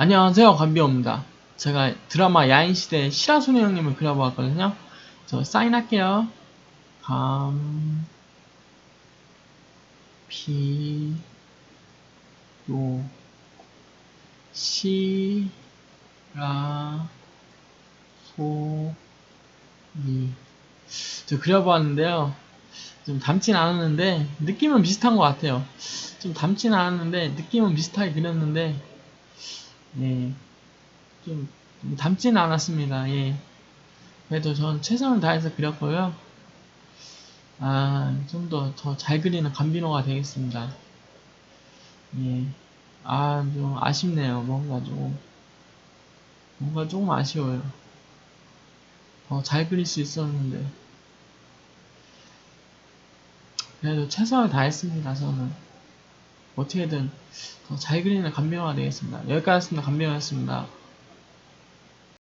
안녕하세요 관비호입니다. 제가 드라마 야인시대 시라소녀 형님을 그려보았거든요. 저 사인할게요. 감... 비... 요... 시... 라... 소... 미... 저 그려보았는데요. 좀 닮진 않았는데 느낌은 비슷한 것 같아요. 좀 닮진 않았는데 느낌은 비슷하게 그렸는데 예, 좀 닮지는 않았습니다. 예. 그래도 전 최선을 다해서 그렸고요. 아, 좀 더 더 잘 그리는 감비노가 되겠습니다. 예. 아, 좀 아쉽네요. 뭔가 좀 뭔가 조금 아쉬워요. 더 잘 그릴 수 있었는데. 그래도 최선을 다했습니다. 저는 어떻게든 더잘 그리는 감비노가 되겠습니다. 여기까지였습니다. 감비노였습니다.